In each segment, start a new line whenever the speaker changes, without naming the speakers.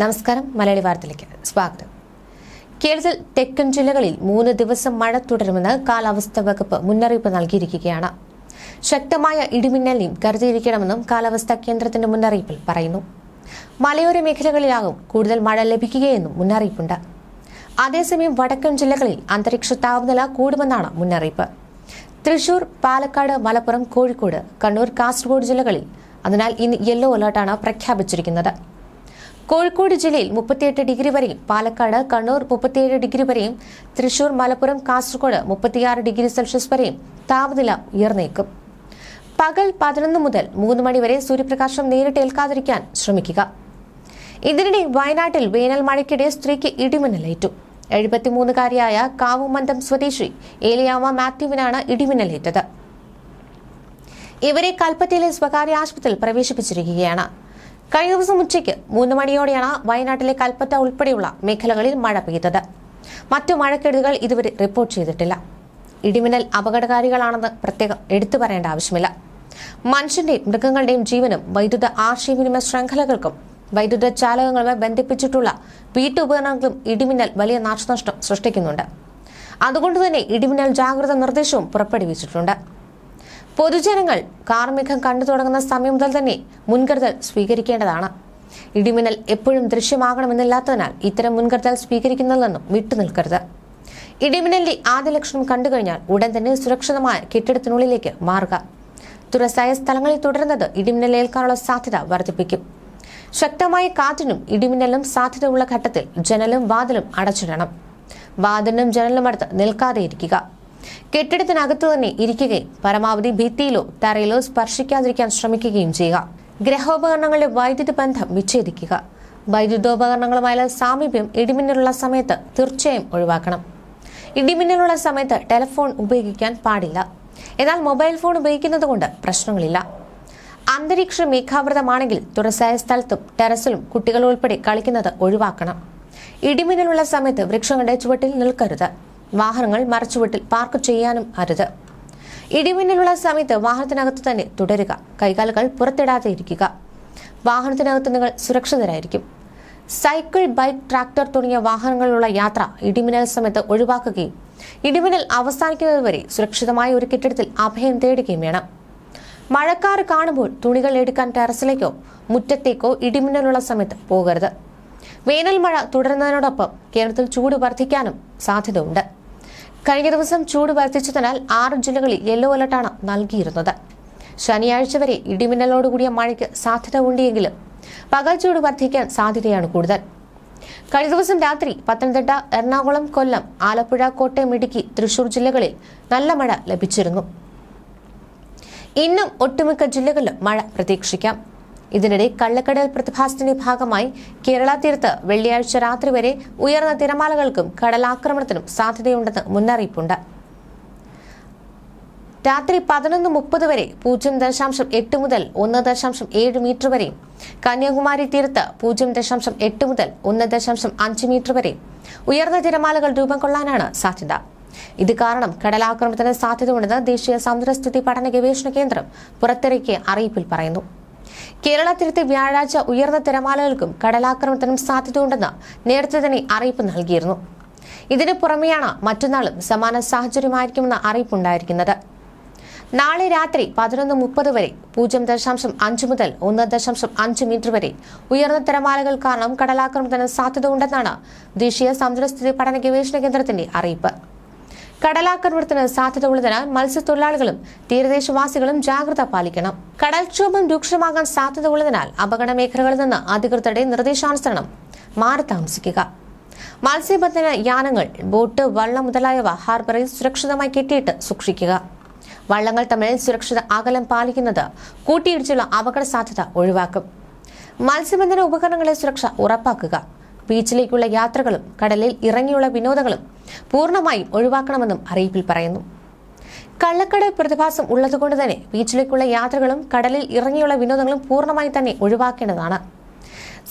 നമസ്കാരം മലയാളി വാർത്തയിലേക്ക് സ്വാഗതം. കേരളത്തിൽ തെക്കൻ ജില്ലകളിൽ മൂന്ന് ദിവസം മഴ തുടരുമെന്ന് കാലാവസ്ഥാ വകുപ്പ് മുന്നറിയിപ്പ് നൽകിയിരിക്കുകയാണ്. ശക്തമായ ഇടിമിന്നലിനും കരുതിയിരിക്കണമെന്നും കാലാവസ്ഥാ കേന്ദ്രത്തിന്റെ മുന്നറിയിപ്പിൽ പറയുന്നു. മലയോര മേഖലകളിലാകും കൂടുതൽ മഴ ലഭിക്കുകയെന്നും മുന്നറിയിപ്പുണ്ട്. അതേസമയം വടക്കൻ ജില്ലകളിൽ അന്തരീക്ഷ താപനില കൂടുമെന്നാണ് മുന്നറിയിപ്പ്. തൃശൂർ പാലക്കാട് മലപ്പുറം കോഴിക്കോട് കണ്ണൂർ കാസർഗോഡ് ജില്ലകളിൽ അതിനാൽ ഇന്ന് യെല്ലോ അലർട്ടാണ് പ്രഖ്യാപിച്ചിരിക്കുന്നത്. കോഴിക്കോട് ജില്ലയിൽ മുപ്പത്തിയെട്ട് ഡിഗ്രി വരെയും പാലക്കാട് കണ്ണൂർ മുപ്പത്തിയേഴ് ഡിഗ്രി വരെയും തൃശൂർ മലപ്പുറം കാസർഗോഡ് മുപ്പത്തിയാറ് ഡിഗ്രി സെൽഷ്യസ് വരെയും താപനില ഉയർന്നേക്കും. പകൽ പതിനൊന്ന് മുതൽ മൂന്ന് മണിവരെ സൂര്യപ്രകാശം നേരിട്ട് ഏൽക്കാതിരിക്കാൻ ശ്രമിക്കുക. ഇതിനിടെ വയനാട്ടിൽ വേനൽ മഴയ്ക്കിടെ സ്ത്രീക്ക് ഇടിമിന്നലേറ്റു. എഴുപത്തിമൂന്നുകാരിയായ കാവുമന്ദം സ്വദേശി ഏലിയാമ മാത്യുവിനാണ് ഇടിമിന്നലേറ്റത്. ഇവരെ കൽപ്പറ്റയിലെ സ്വകാര്യ ആശുപത്രിയിൽ പ്രവേശിപ്പിച്ചിരിക്കുകയാണ്. കഴിഞ്ഞ ദിവസം ഉച്ചയ്ക്ക് മൂന്ന് മണിയോടെയാണ് വയനാട്ടിലെ കൽപ്പറ്റ ഉൾപ്പെടെയുള്ള മേഖലകളിൽ മഴ പെയ്തത്. മറ്റു മഴക്കെടുതികൾ ഇതുവരെ റിപ്പോർട്ട് ചെയ്തിട്ടില്ല. ഇടിമിന്നൽ അപകടകാരികളാണെന്ന് പ്രത്യേകം എടുത്തു പറയേണ്ട ആവശ്യമില്ല. മനുഷ്യന്റെയും മൃഗങ്ങളുടെയും ജീവനും വൈദ്യുത ആശയവിനിമയ ശൃംഖലകൾക്കും വൈദ്യുത ചാലകങ്ങളുമായി ബന്ധിപ്പിച്ചിട്ടുള്ള വീട്ടുപകരണങ്ങൾക്കും ഇടിമിന്നൽ വലിയ നാശനഷ്ടം സൃഷ്ടിക്കുന്നുണ്ട്. അതുകൊണ്ട് തന്നെ ഇടിമിന്നൽ ജാഗ്രത നിർദ്ദേശവും പുറപ്പെടുവിച്ചിട്ടുണ്ട്. പൊതുജനങ്ങൾ കാർമികം കണ്ടു തുടങ്ങുന്ന സമയം മുതൽ തന്നെ മുൻകരുതൽ സ്വീകരിക്കേണ്ടതാണ്. ഇടിമിന്നൽ എപ്പോഴും ദൃശ്യമാകണമെന്നില്ലാത്തതിനാൽ ഇത്തരം മുൻകരുതൽ സ്വീകരിക്കുന്നതിൽ നിന്നും വിട്ടുനിൽക്കരുത് ഇടിമിന്നലിന്റെ ആദ്യ ലക്ഷണം കണ്ടു കഴിഞ്ഞാൽ ഉടൻ തന്നെ സുരക്ഷിതമായ കെട്ടിടത്തിനുള്ളിലേക്ക് മാറുക. തുറസായ സ്ഥലങ്ങളിൽ തുടരുന്നത് ഇടിമിന്നലേൽക്കാനുള്ള സാധ്യത വർദ്ധിപ്പിക്കും. ശക്തമായ കാറ്റിനും ഇടിമിന്നലും സാധ്യതയുള്ള ഘട്ടത്തിൽ ജനലും വാതിലും അടച്ചിടണം. വാതിലിനും ജനലിനും അടുത്ത് നിൽക്കാതെ ഇരിക്കുക. കെട്ടിടത്തിനകത്തു തന്നെ ഇരിക്കുകയും പരമാവധി ഭിത്തിയിലോ തറയിലോ സ്പർശിക്കാതിരിക്കാൻ ശ്രമിക്കുകയും ചെയ്യുക. ഗ്രഹോപകരണങ്ങളുടെ വൈദ്യുതി ബന്ധം വിച്ഛേദിക്കുക. വൈദ്യുതോപകരണങ്ങളുമായുള്ള സാമീപ്യം ഇടിമിന്നലുള്ള സമയത്ത് തീർച്ചയായും ഒഴിവാക്കണം. ഇടിമിന്നലുള്ള സമയത്ത് ടെലിഫോൺ ഉപയോഗിക്കാൻ പാടില്ല. എന്നാൽ മൊബൈൽ ഫോൺ ഉപയോഗിക്കുന്നത് കൊണ്ട് പ്രശ്നങ്ങളില്ല. അന്തരീക്ഷ മേഘാവൃതമാണെങ്കിൽ തുറസായ സ്ഥലത്തും ടെറസിലും കുട്ടികൾ ഉൾപ്പെടെ കളിക്കുന്നത് ഒഴിവാക്കണം. ഇടിമിന്നലുള്ള സമയത്ത് വൃക്ഷങ്ങളുടെ ചുവട്ടിൽ നിൽക്കരുത്. വാഹനങ്ങൾ മറച്ചുവിട്ടിൽ പാർക്ക് ചെയ്യാനും അരുത്. ഇടിമിന്നലുള്ള സമയത്ത് വാഹനത്തിനകത്ത് തന്നെ തുടരുക. കൈകാലുകൾ പുറത്തിടാതെ ഇരിക്കുക. വാഹനത്തിനകത്ത് നിങ്ങൾ സുരക്ഷിതരായിരിക്കും. സൈക്കിൾ ബൈക്ക് ട്രാക്ടർ തുടങ്ങിയ വാഹനങ്ങളിലുള്ള യാത്ര ഇടിമിന്നൽ സമയത്ത് ഒഴിവാക്കുകയും ഇടിമിന്നൽ അവസാനിക്കുന്നതുവരെ സുരക്ഷിതമായ ഒരു കെട്ടിടത്തിൽ അഭയം തേടുകയും വേണം. മഴക്കാർ കാണുമ്പോൾ തുണികൾ എടുക്കാൻ ടെറസിലേക്കോ മുറ്റത്തേക്കോ ഇടിമിന്നലുള്ള സമയത്ത് പോകരുത്. വേനൽ മഴ തുടരുന്നതിനോടൊപ്പം കേരളത്തിൽ ചൂട് വർദ്ധിക്കാനും സാധ്യതയുണ്ട്. കഴിഞ്ഞ ദിവസം ചൂട് വർദ്ധിച്ചതിനാൽ ആറ് ജില്ലകളിൽ യെല്ലോ അലർട്ടാണ് നൽകിയിരുന്നത്. ശനിയാഴ്ച വരെ ഇടിമിന്നലോടുകൂടിയ മഴയ്ക്ക് സാധ്യത ഉണ്ടെങ്കിലും പകൽ ചൂട് വർദ്ധിക്കാൻ സാധ്യതയാണ് കൂടുതൽ. കഴിഞ്ഞ ദിവസം രാത്രി പത്തനംതിട്ട എറണാകുളം കൊല്ലം ആലപ്പുഴ കോട്ടയം ഇടുക്കി തൃശൂർ ജില്ലകളിൽ നല്ല മഴ ലഭിച്ചിരുന്നു. ഇന്നും ഒട്ടുമിക്ക ജില്ലകളിലും മഴ പ്രതീക്ഷിക്കാം. ഇതിനിടെ കള്ളക്കടൽ പ്രതിഭാസത്തിന്റെ ഭാഗമായി കേരള തീരത്ത് വെള്ളിയാഴ്ച രാത്രി വരെ ഉയർന്ന തിരമാലകൾക്കും കടലാക്രമണത്തിനും സാധ്യതയുണ്ടെന്ന് മുന്നറിയിപ്പുണ്ട്. രാത്രി പതിനൊന്ന് മുപ്പത് വരെ പൂജ്യം ദശാംശം എട്ട് മുതൽ ഒന്ന് ദശാംശം ഏഴ് മീറ്റർ വരെയും കന്യാകുമാരി തീരത്ത് പൂജ്യം ദശാംശം എട്ട് മുതൽ ഒന്ന് ദശാംശം അഞ്ച് മീറ്റർ വരെ ഉയർന്ന തിരമാലകൾ രൂപം കൊള്ളാനാണ് സാധ്യത. ഇത് കാരണം കടലാക്രമണത്തിന് സാധ്യതയുണ്ടെന്ന് ദേശീയ സമുദ്രസ്ഥിതി പഠന ഗവേഷണ കേന്ദ്രം പുറത്തിറക്കിയ അറിയിപ്പിൽ പറയുന്നു. കേരള തീരത്ത് വ്യാഴാഴ്ച ഉയർന്ന തിരമാലകൾക്കും കടലാക്രമണത്തിനും സാധ്യതയുണ്ടെന്ന് നേരത്തെ തന്നെ അറിയിപ്പ് നൽകിയിരുന്നു. ഇതിനു പുറമെയാണ് മറ്റന്നാളും സമാന സാഹചര്യമായിരിക്കുമെന്ന അറിയിപ്പുണ്ടായിരിക്കുന്നത്. നാളെ രാത്രി പതിനൊന്ന് മുപ്പത് വരെ പൂജ്യം ദശാംശം അഞ്ച് മുതൽ ഒന്ന് ദശാംശം അഞ്ച് മീറ്റർ വരെ ഉയർന്ന തിരമാലകൾ കാരണം കടലാക്രമണത്തിന് സാധ്യത ഉണ്ടെന്നാണ് ദേശീയ സമുദ്രസ്ഥിതി പഠന ഗവേഷണ കേന്ദ്രത്തിന്റെ അറിയിപ്പ്. കടലാക്രമണത്തിന് സാധ്യത ഉള്ളതിനാൽ മത്സ്യത്തൊഴിലാളികളും തീരദേശവാസികളും ജാഗ്രത പാലിക്കണം. കടൽക്ഷോഭം രൂക്ഷമാകാൻ സാധ്യത ഉള്ളതിനാൽ അപകട മേഖലകളിൽ നിന്ന് അധികൃതരുടെ നിർദ്ദേശാനുസരണം മാറി താമസിക്കുക. മത്സ്യബന്ധന യാനങ്ങൾ ബോട്ട് വള്ളം മുതലായവ ഹാർബറിൽ സുരക്ഷിതമായി കെട്ടിയിട്ട് സൂക്ഷിക്കുക. വള്ളങ്ങൾ തമ്മിൽ സുരക്ഷിത അകലം പാലിക്കുന്നത് കൂട്ടിയിടിച്ചുള്ള അപകട സാധ്യത ഒഴിവാക്കും. മത്സ്യബന്ധന ഉപകരണങ്ങളെ സുരക്ഷ ഉറപ്പാക്കുക. ബീച്ചിലേക്കുള്ള യാത്രകളും കടലിൽ ഇറങ്ങിയുള്ള വിനോദങ്ങളും പൂർണമായും ഒഴിവാക്കണമെന്നും അറിയിപ്പിൽ പറയുന്നു. കള്ളക്കടൽ പ്രതിഭാസം ഉള്ളതുകൊണ്ട് തന്നെ ബീച്ചിലേക്കുള്ള യാത്രകളും കടലിൽ ഇറങ്ങിയുള്ള വിനോദങ്ങളും പൂർണമായി തന്നെ ഒഴിവാക്കേണ്ടതാണ്.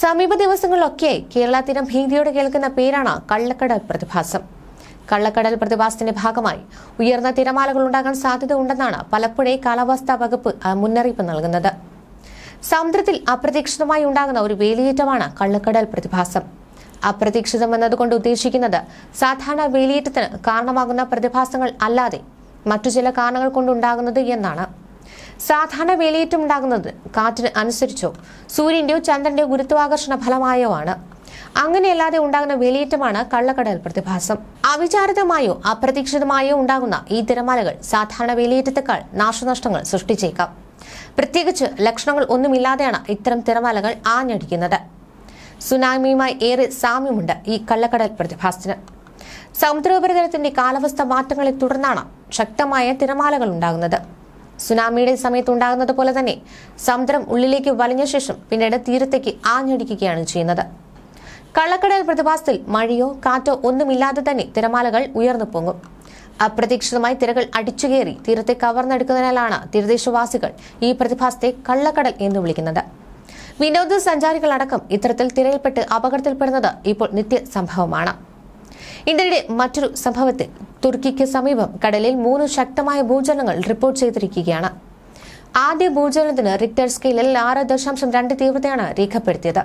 സമീപ ദിവസങ്ങളിലൊക്കെ കേരള തീരം ഭീതിയോടെ കേൾക്കുന്ന പേരാണ് കള്ളക്കടൽ പ്രതിഭാസം. കള്ളക്കടൽ പ്രതിഭാസത്തിന്റെ ഭാഗമായി ഉയർന്ന തിരമാലകൾ ഉണ്ടാകാൻ സാധ്യത ഉണ്ടെന്നാണ് പലപ്പോഴേ കാലാവസ്ഥാ വകുപ്പ് മുന്നറിയിപ്പ് നൽകുന്നത്. സമുദ്രത്തിൽ അപ്രതീക്ഷിതമായി ഉണ്ടാകുന്ന ഒരു വേലിയേറ്റമാണ് കള്ളക്കടൽ പ്രതിഭാസം. അപ്രതീക്ഷിതം എന്നതുകൊണ്ട് ഉദ്ദേശിക്കുന്നത് സാധാരണ വേലിയേറ്റത്തിന് കാരണമാകുന്ന പ്രതിഭാസങ്ങൾ അല്ലാതെ മറ്റു ചില കാരണങ്ങൾ കൊണ്ടുണ്ടാകുന്നത് എന്നാണ്. സാധാരണ വേലിയേറ്റം ഉണ്ടാകുന്നത് കാറ്റിന് അനുസരിച്ചോ സൂര്യന്റെയോ ചന്ദ്രന്റെയോ ഗുരുത്വാകർഷണ ഫലമായോ ആണ്. അങ്ങനെയല്ലാതെ ഉണ്ടാകുന്ന വേലിയേറ്റമാണ് കള്ളക്കടൽ പ്രതിഭാസം. അവിചാരിതമായോ അപ്രതീക്ഷിതമായോ ഉണ്ടാകുന്ന ഈ തിരമാലകൾ സാധാരണ വേലിയേറ്റത്തെക്കാൾ നാശനഷ്ടങ്ങൾ സൃഷ്ടിച്ചേക്കാം. പ്രത്യേകിച്ച് ലക്ഷണങ്ങൾ ഒന്നുമില്ലാതെയാണ് ഇത്തരം തിരമാലകൾ ആഞ്ഞടിക്കുന്നത്. സുനാമിയുമായി ഏറെ സാമ്യമുണ്ട് ഈ കള്ളക്കടൽ പ്രതിഭാസത്തിന്. സമുദ്രോപരിതലത്തിന്റെ കാലാവസ്ഥ മാറ്റങ്ങളെ തുടർന്നാണ് ശക്തമായ തിരമാലകൾ ഉണ്ടാകുന്നത്. സുനാമിയുടെ സമയത്ത് ഉണ്ടാകുന്നത് പോലെ തന്നെ സമുദ്രം ഉള്ളിലേക്ക് വലിഞ്ഞ ശേഷം പിന്നീട് തീരത്തേക്ക് ആഞ്ഞടിക്കുകയാണ് ചെയ്യുന്നത്. കള്ളക്കടൽ പ്രതിഭാസത്തിൽ മഴയോ കാറ്റോ ഒന്നുമില്ലാതെ തന്നെ തിരമാലകൾ ഉയർന്നു പൊങ്ങും. അപ്രതീക്ഷിതമായി തിരകൾ അടിച്ചുകയറി തീരത്തെ കവർന്നെടുക്കുന്നതിനാലാണ് തീരദേശവാസികൾ ഈ പ്രതിഭാസത്തെ കള്ളക്കടൽ എന്ന് വിളിക്കുന്നത്. വിനോദസഞ്ചാരികളടക്കം ഇത്തരത്തിൽ തിരയിൽപ്പെട്ട് അപകടത്തിൽപ്പെടുന്നത് ഇപ്പോൾ നിത്യ സംഭവമാണ് ഇതിനിടെ മറ്റൊരു സംഭവത്തിൽ തുർക്കിക്ക് സമീപം കടലിൽ മൂന്ന് ശക്തമായ ഭൂചലനങ്ങൾ റിപ്പോർട്ട് ചെയ്തിരിക്കുകയാണ്. ആദ്യ ഭൂചലനത്തിന് റിക്ടർ സ്കെയിലിൽ ആറ് ദശാംശം രണ്ട് തീവ്രതയാണ് രേഖപ്പെടുത്തിയത്.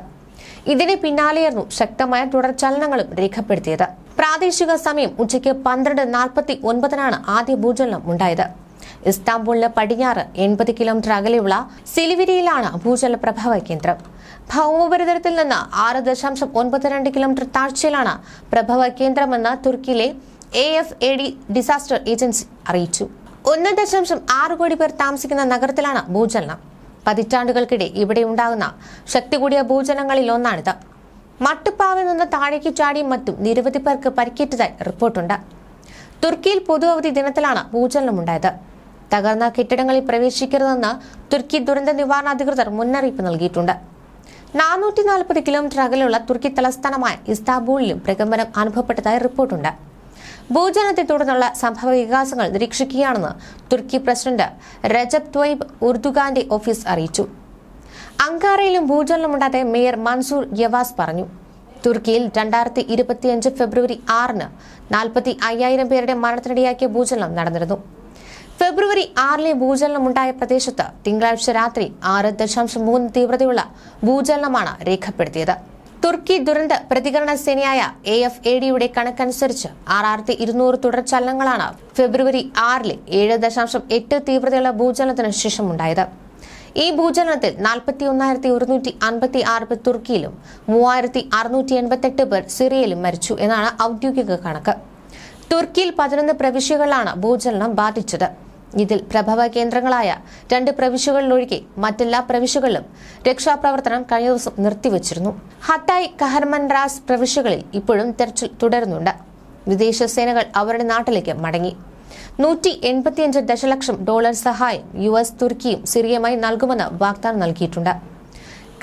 ഇതിന് പിന്നാലെയായിരുന്നു ശക്തമായ തുടർചലനങ്ങളും രേഖപ്പെടുത്തിയത്. പ്രാദേശിക സമയം ഉച്ചയ്ക്ക് പന്ത്രണ്ട് നാൽപ്പത്തി ഒൻപതിനാണ് ആദ്യ ഭൂചലനം ഉണ്ടായത്. ഇസ്താംബൂളിന് പടിഞ്ഞാറ് എൺപത് കിലോമീറ്റർ അകലെയുള്ള സിലിവിരിയിലാണ് ഭൂചലന പ്രഭവ കേന്ദ്രം. ഭൗമോപരിതലത്തിൽ നിന്ന് ആറ് ദശാംശം ഒൻപത് രണ്ട് കിലോമീറ്റർ താഴ്ചയിലാണ് പ്രഭവ കേന്ദ്രമെന്ന് തുർക്കിയിലെ A F A D disaster agency അറിയിച്ചു. ഒന്ന് ദശാംശം ആറ് കോടി പേർ താമസിക്കുന്ന നഗരത്തിലാണ് ഭൂചലനം. പതിറ്റാണ്ടുകൾക്കിടെ ഇവിടെ ഉണ്ടാകുന്ന ശക്തി കൂടിയ ഭൂചലനങ്ങളിൽ ഒന്നാണിത്. മട്ടുപ്പാവിൽ നിന്ന് താഴേക്ക് ചാടിയും മറ്റും നിരവധി പേർക്ക് പരിക്കേറ്റതായി റിപ്പോർട്ടുണ്ട്. തുർക്കിയിൽ പൊതു അവധി ദിനത്തിലാണ് ഭൂചലനമുണ്ടായത്. തകർന്ന കെട്ടിടങ്ങളിൽ പ്രവേശിക്കരുതെന്ന് തുർക്കി ദുരന്ത നിവാരണ അധികൃതർ മുന്നറിയിപ്പ് നൽകിയിട്ടുണ്ട്. നാനൂറ്റി നാൽപ്പത് കിലോമീറ്റർ അകലെയുള്ള തുർക്കി തലസ്ഥാനമായ ഇസ്താംബൂളിലും പ്രകമ്പനം അനുഭവപ്പെട്ടതായി റിപ്പോർട്ടുണ്ട്. ഭൂചലനത്തെ തുടർന്നുള്ള സംഭവ വികാസങ്ങൾ നിരീക്ഷിക്കുകയാണെന്ന് തുർക്കി പ്രസിഡന്റ് രജബ് ത്വയ്ബ് ഉർദുഗാന്റെ ഓഫീസ് അറിയിച്ചു. അങ്കാറയിലും ഭൂചലനമുണ്ടായ മേയർ മൻസൂർ യവാസ് പറഞ്ഞു തുർക്കിയിൽ രണ്ടായിരത്തി ഇരുപത്തിയഞ്ച് ഫെബ്രുവരി ആറിന് നാൽപ്പത്തി അയ്യായിരം പേരുടെ മരണത്തിനിടയാക്കിയ ഭൂചലനം നടന്നിരുന്നു. ഫെബ്രുവരി ആറിലെ ഭൂചലനമുണ്ടായ പ്രദേശത്ത് തിങ്കളാഴ്ച രാത്രി ആറ് ദശാംശം മൂന്ന് തീവ്രതയുള്ള ഭൂചലനമാണ് രേഖപ്പെടുത്തിയത്. തുർക്കി ദുരന്ത പ്രതികരണ സേനയായ എ എഫ് എ ഡിയുടെ കണക്കനുസരിച്ച് ആറായിരത്തി ഇരുന്നൂറ് തുടർചലനങ്ങളാണ് ഫെബ്രുവരി ആറിലെ ഏഴ് ദശാംശം എട്ട് തീവ്രതയുള്ള ഭൂചലനത്തിന് ശേഷമുണ്ടായത്. ഈ ഭൂചലനത്തിൽ നാൽപ്പത്തി ഒന്നായിരത്തി ഒരുന്നൂറ്റി അൻപത്തി ആറ് പേർ തുർക്കിയിലും മൂവായിരത്തി അറുന്നൂറ്റി എൺപത്തെട്ട് പേർ സിറിയയിലും മരിച്ചു എന്നാണ് ഔദ്യോഗിക കണക്ക്. തുർക്കിയിൽ പതിനൊന്ന് പ്രവിശ്യകളിലാണ് ഭൂചലനം ബാധിച്ചത്. ഇതിൽ പ്രഭവ കേന്ദ്രങ്ങളായ രണ്ട് പ്രവിശ്യകളിലൊഴികെ മറ്റെല്ലാ പ്രവിശ്യകളിലും രക്ഷാപ്രവർത്തനം കഴിഞ്ഞ ദിവസം നിർത്തിവച്ചിരുന്നു. ഹത്തായ് കഹർമൻറാസ് പ്രവിശ്യകളിൽ ഇപ്പോഴും തെരച്ചിൽ തുടരുന്നുണ്ട്. വിദേശ സേനകൾ അവരുടെ നാട്ടിലേക്ക് മടങ്ങി. നൂറ്റി എൺപത്തിയഞ്ച് ദശലക്ഷം ഡോളർ സഹായം യു എസ് തുർക്കിയും സിറിയയുമായി നൽകുമെന്ന് വാഗ്ദാനം നൽകിയിട്ടുണ്ട്.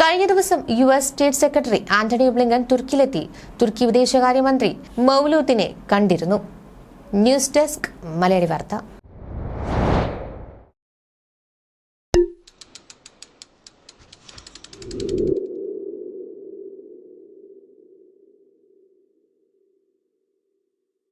കഴിഞ്ഞ ദിവസം U S state secretary Antony Blinken തുർക്കിയിലെത്തി. തുർക്കി വിദേശകാര്യമന്ത്രി മൌലൂത്തിനെ കണ്ടിരുന്നു. ന്യൂസ് ഡെസ്ക് മലയാളി വാർത്ത.